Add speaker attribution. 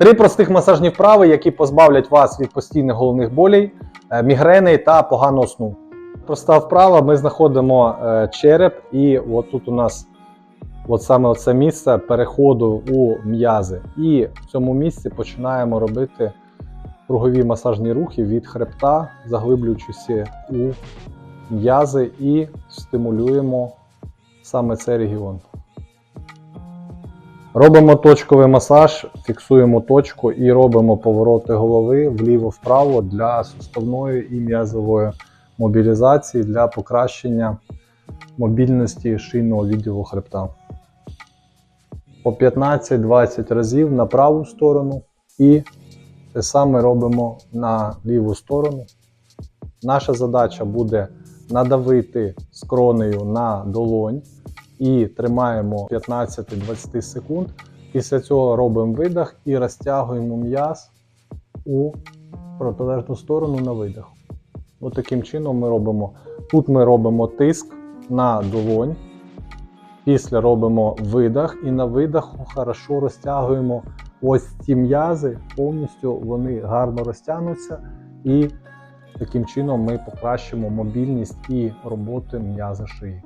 Speaker 1: Три простих масажні вправи, які позбавлять вас від постійних головних болей, е, мігрени та поганого сну. Проста вправа, ми знаходимо е, череп, і от тут у нас от саме це місце переходу у м'язи. І в цьому місці починаємо робити кругові масажні рухи від хребта, заглиблюючись у м'язи і стимулюємо саме цей регіон. Робимо точковий масаж, фіксуємо точку і робимо повороти голови вліво-вправо для суставної і м'язової мобілізації для покращення мобільності шийного відділу хребта. По 15-20 разів на праву сторону і те саме робимо на ліву сторону. Наша задача буде надавити скронею на долонь і тримаємо 15-20 секунд. Після цього робимо видих і розтягуємо м'яз у протилежну сторону на видих. От таким чином ми робимо. Тут ми робимо тиск на долонь. Після робимо видих, і на видиху хорошо розтягуємо ось ці м'язи, повністю вони гарно розтягнуться, і таким чином ми покращимо мобільність і роботу м'яза шиї.